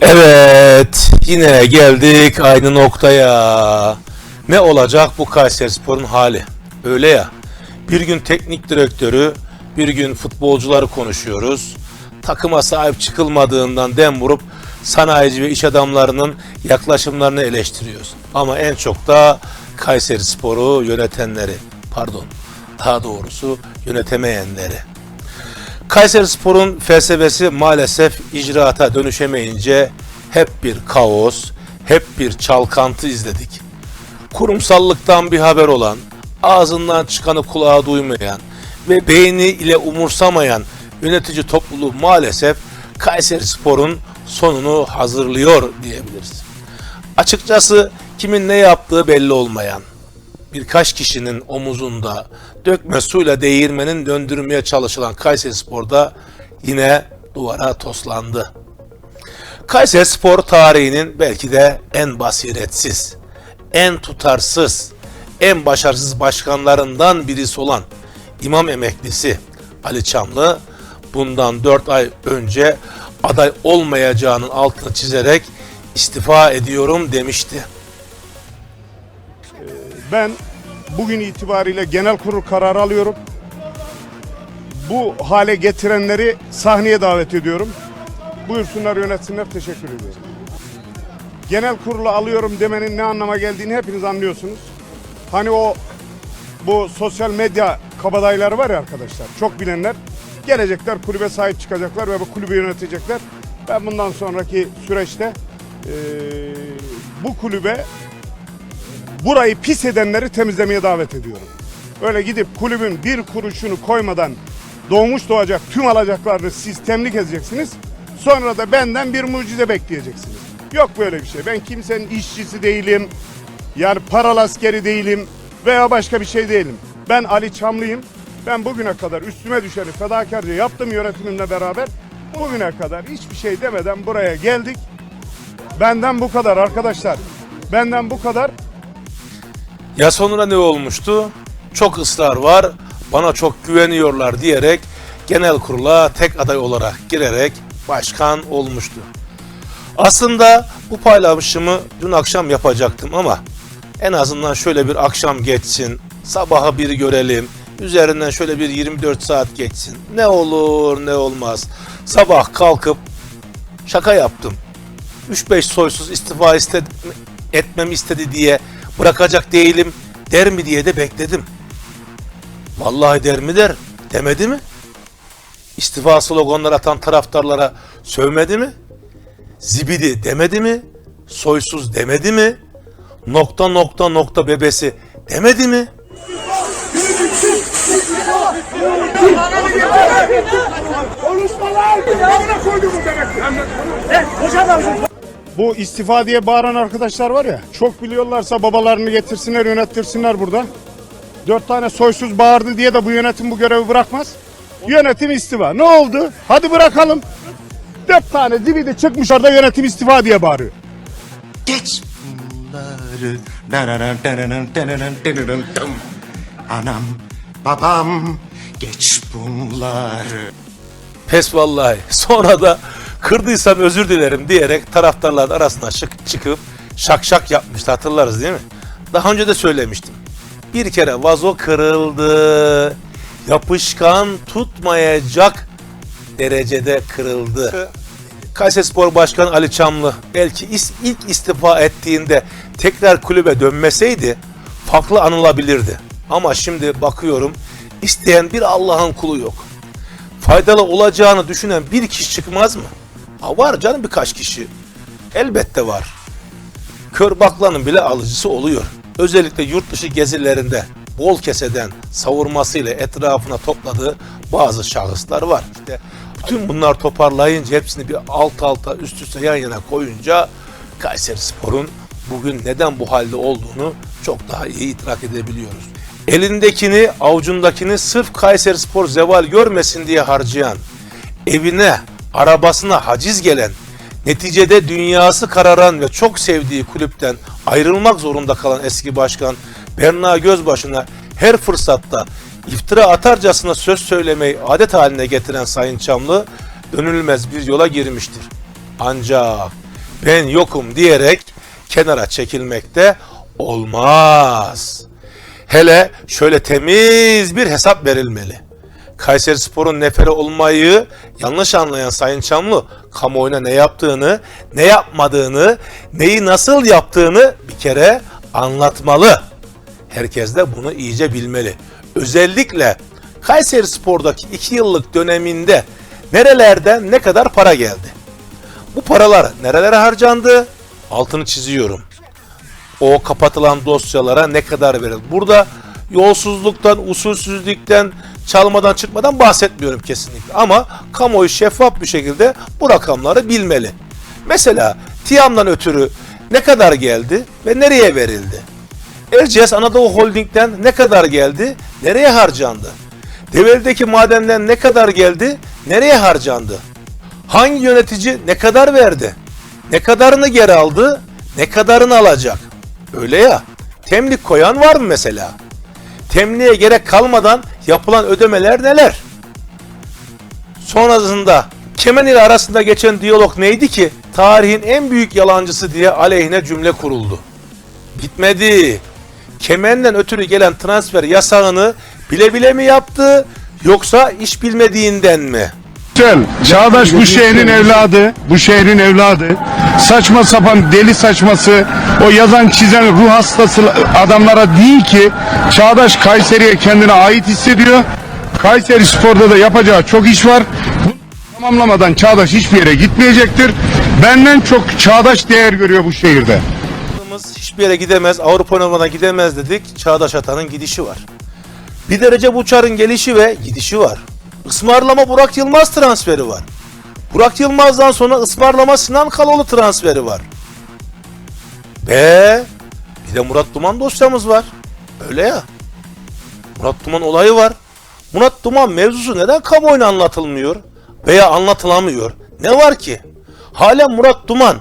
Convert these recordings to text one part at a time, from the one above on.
Evet, yine geldik aynı noktaya. Ne olacak bu Kayserispor'un hali? Öyle ya. Bir gün teknik direktörü, bir gün futbolcuları konuşuyoruz. Takıma sahip çıkılmadığından dem vurup sanayici ve iş adamlarının yaklaşımlarını eleştiriyoruz. Ama en çok da Kayserispor'u yönetenleri, pardon, daha doğrusu yönetemeyenleri. Kayserispor'un felsefesi maalesef icraata dönüşemeyince hep bir kaos, hep bir çalkantı izledik. Kurumsallıktan bir haber olan, ağzından çıkanı kulağa duymayan ve beyni ile umursamayan yönetici topluluğu maalesef Kayserispor'un sonunu hazırlıyor diyebiliriz. Açıkçası kimin ne yaptığı belli olmayan, birkaç kişinin omuzunda dökme suyla değirmenin döndürmeye çalışılan Kayserispor'da yine duvara toslandı. Kayserispor tarihinin belki de en basiretsiz, en tutarsız, en başarısız başkanlarından birisi olan imam emeklisi Ali Çamlı bundan 4 ay önce aday olmayacağının altını çizerek istifa ediyorum demişti. Ben bugün itibariyle genel kurul kararı alıyorum. Bu hale getirenleri sahneye davet ediyorum. Buyursunlar yönetsinler teşekkür ediyorum. Genel kurulu alıyorum demenin ne anlama geldiğini hepiniz anlıyorsunuz. Hani o bu sosyal medya kabadayları var ya arkadaşlar çok bilenler gelecekler kulübe sahip çıkacaklar ve bu kulübü yönetecekler. Ben bundan sonraki süreçte eee, bu kulübe burayı pis edenleri temizlemeye davet ediyorum. Öyle gidip kulübün bir kuruşunu koymadan doğmuş doğacak tüm alacaklarını siz temlik edeceksiniz. Sonra da benden bir mucize bekleyeceksiniz. Yok böyle bir şey. Ben kimsenin işçisi değilim. Yani paralı askeri değilim veya başka bir şey değilim. Ben Ali Çamlıyım. Ben bugüne kadar üstüme düşeni fedakarca yaptım yönetimimle beraber. Bugüne kadar hiçbir şey demeden buraya geldik. Benden bu kadar arkadaşlar. Benden bu kadar. Ya sonra ne olmuştu? Çok ısrar var, bana çok güveniyorlar diyerek genel kurula tek aday olarak girerek başkan olmuştu. Aslında bu paylaşımı dün akşam yapacaktım ama en azından şöyle bir akşam geçsin, sabaha bir görelim, üzerinden şöyle bir 24 saat geçsin. Ne olur ne olmaz. Sabah kalkıp şaka yaptım. 3-5 soysuz istifa istedi, etmemi istedi diye bırakacak değilim der mi diye de bekledim. Vallahi der mi der, demedi mi? İstifa sloganlar atan taraftarlara sövmedi mi? Zibidi demedi mi? Soysuz demedi mi? Nokta nokta nokta bebesi demedi mi? Bu istifa diye bağıran arkadaşlar var ya çok biliyorlarsa babalarını getirsinler yönettirsinler burada. Dört tane soysuz bağırdı diye de bu yönetim bu görevi bırakmaz. Yönetim istifa. Ne oldu? Hadi bırakalım. Dört tane zibidi çıkmış orada yönetim istifa diye bağırıyor. Geç bunları. Anam, babam, geç bunları. Pes vallahi. Sonra da kırdıysam özür dilerim diyerek taraftarların arasına çık çıkıp şak şak yapmıştı hatırlarız değil mi? Daha önce de söylemiştim. Bir kere vazo kırıldı. Yapışkan tutmayacak derecede kırıldı. Kayserispor Başkanı Ali Çamlı belki ilk istifa ettiğinde tekrar kulübe dönmeseydi farklı anılabilirdi. Ama şimdi bakıyorum isteyen bir Allah'ın kulu yok faydalı olacağını düşünen bir kişi çıkmaz mı? Ha var canım birkaç kişi. Elbette var. Kör baklanın bile alıcısı oluyor. Özellikle yurt dışı gezilerinde bol keseden savurmasıyla etrafına topladığı bazı şahıslar var. İşte bütün bunlar toparlayınca hepsini bir alt alta üst üste yan yana koyunca Kayseri Spor'un bugün neden bu halde olduğunu çok daha iyi idrak edebiliyoruz. Elindekini, avucundakini sırf Kayseri Spor zeval görmesin diye harcayan, evine, arabasına haciz gelen, neticede dünyası kararan ve çok sevdiği kulüpten ayrılmak zorunda kalan eski başkan Berna Gözbaşı'na her fırsatta iftira atarcasına söz söylemeyi adet haline getiren Sayın Çamlı dönülmez bir yola girmiştir. Ancak ben yokum diyerek kenara çekilmekte olmaz. Hele şöyle temiz bir hesap verilmeli. Kayseri Spor'un neferi olmayı yanlış anlayan Sayın Çamlı kamuoyuna ne yaptığını, ne yapmadığını, neyi nasıl yaptığını bir kere anlatmalı. Herkes de bunu iyice bilmeli. Özellikle Kayseri Spor'daki 2 yıllık döneminde nerelerden ne kadar para geldi? Bu paralar nerelere harcandı? Altını çiziyorum o kapatılan dosyalara ne kadar verildi? Burada yolsuzluktan, usulsüzlükten, çalmadan çıkmadan bahsetmiyorum kesinlikle. Ama kamuoyu şeffaf bir şekilde bu rakamları bilmeli. Mesela TİAM'dan ötürü ne kadar geldi ve nereye verildi? Erciyes Anadolu Holding'den ne kadar geldi, nereye harcandı? Develi'deki madenden ne kadar geldi, nereye harcandı? Hangi yönetici ne kadar verdi? Ne kadarını geri aldı? Ne kadarını alacak? Öyle ya. Temlik koyan var mı mesela? Temliğe gerek kalmadan yapılan ödemeler neler? Sonrasında Kemen ile arasında geçen diyalog neydi ki? Tarihin en büyük yalancısı diye aleyhine cümle kuruldu. Bitmedi. Kemen'den ötürü gelen transfer yasağını bile bile mi yaptı yoksa iş bilmediğinden mi? Güzel. Çağdaş bu şehrin evladı. Bu şehrin evladı. Saçma sapan deli saçması o yazan çizen ruh hastası adamlara değil ki Çağdaş Kayseri'ye kendine ait hissediyor. Kayseri Spor'da da yapacağı çok iş var. Tamamlamadan Çağdaş hiçbir yere gitmeyecektir. Benden çok Çağdaş değer görüyor bu şehirde. Hiçbir yere gidemez, Avrupa oynamadan gidemez dedik. Çağdaş Atan'ın gidişi var. Bir derece Uçar'ın gelişi ve gidişi var. Ismarlama Burak Yılmaz transferi var. Burak Yılmaz'dan sonra ısmarlama Sinan Kaloğlu transferi var. Be bir de Murat Duman dosyamız var. Öyle ya. Murat Duman olayı var. Murat Duman mevzusu neden kamuoyuna anlatılmıyor? Veya anlatılamıyor? Ne var ki? Hala Murat Duman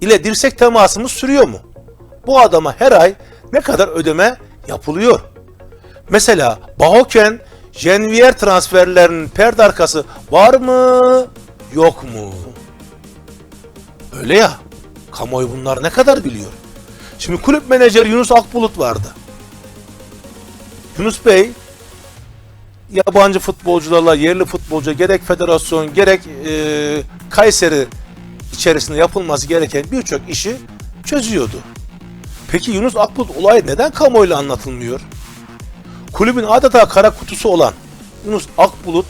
ile dirsek temasımız sürüyor mu? Bu adama her ay ne kadar ödeme yapılıyor? Mesela Bahoken, Jenvier transferlerinin perde arkası var mı, yok mu? Öyle ya. Kamuoyu bunlar ne kadar biliyor? Şimdi kulüp menajeri Yunus Akbulut vardı. Yunus Bey yabancı futbolcularla yerli futbolcu gerek federasyon gerek e, Kayseri içerisinde yapılması gereken birçok işi çözüyordu. Peki Yunus Akbulut olayı neden kamuoyuyla anlatılmıyor? Kulübün adeta kara kutusu olan Yunus Akbulut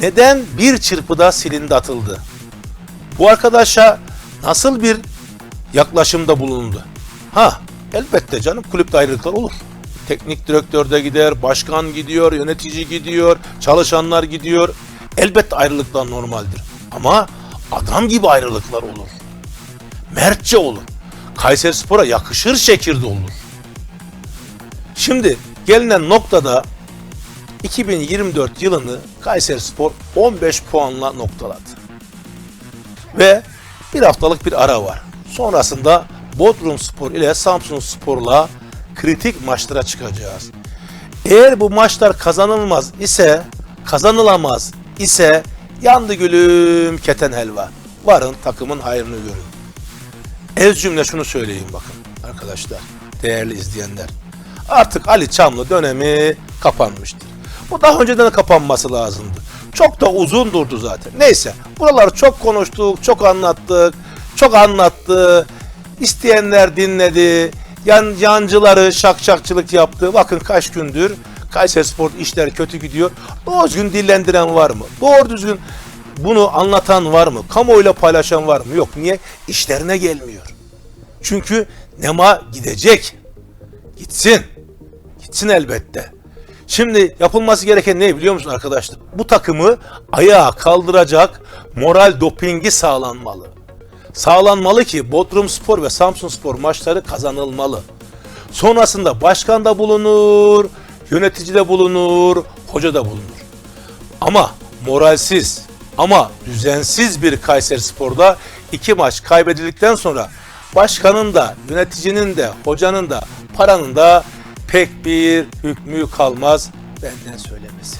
neden bir çırpıda silindi atıldı? Bu arkadaşa nasıl bir yaklaşımda bulundu? Ha elbette canım kulüpte ayrılıklar olur. Teknik direktör de gider, başkan gidiyor, yönetici gidiyor, çalışanlar gidiyor. Elbette ayrılıklar normaldir. Ama adam gibi ayrılıklar olur. Mertçe olur. Kayseri Spor'a yakışır şekilde olur. Şimdi gelinen noktada 2024 yılını Kayseri Spor 15 puanla noktaladı. Ve bir haftalık bir ara var. Sonrasında Bodrum Spor ile Samsun Spor'la kritik maçlara çıkacağız. Eğer bu maçlar kazanılmaz ise, kazanılamaz ise yandı gülüm keten helva. Varın takımın hayrını görün. Ez cümle şunu söyleyeyim bakın arkadaşlar, değerli izleyenler. Artık Ali Çamlı dönemi kapanmıştır. Bu daha önceden kapanması lazımdı. Çok da uzun durdu zaten. Neyse buraları çok konuştuk, çok anlattık, çok anlattı. İsteyenler dinledi. Yan, yancıları şakşakçılık yaptı. Bakın kaç gündür Kayseri Spor işler kötü gidiyor. Doğru düzgün dillendiren var mı? Doğru düzgün bunu anlatan var mı? Kamuoyuyla paylaşan var mı? Yok. Niye? İşlerine gelmiyor. Çünkü Nema gidecek. Gitsin. Gitsin elbette. Şimdi yapılması gereken ne biliyor musun arkadaşlar? Bu takımı ayağa kaldıracak moral dopingi sağlanmalı. Sağlanmalı ki Bodrum Spor ve Samsun Spor maçları kazanılmalı. Sonrasında başkan da bulunur, yönetici de bulunur, hoca da bulunur. Ama moralsiz ama düzensiz bir Kayseri Spor'da iki maç kaybedildikten sonra başkanın da, yöneticinin de, hocanın da, paranın da pek bir hükmü kalmaz benden söylemesi.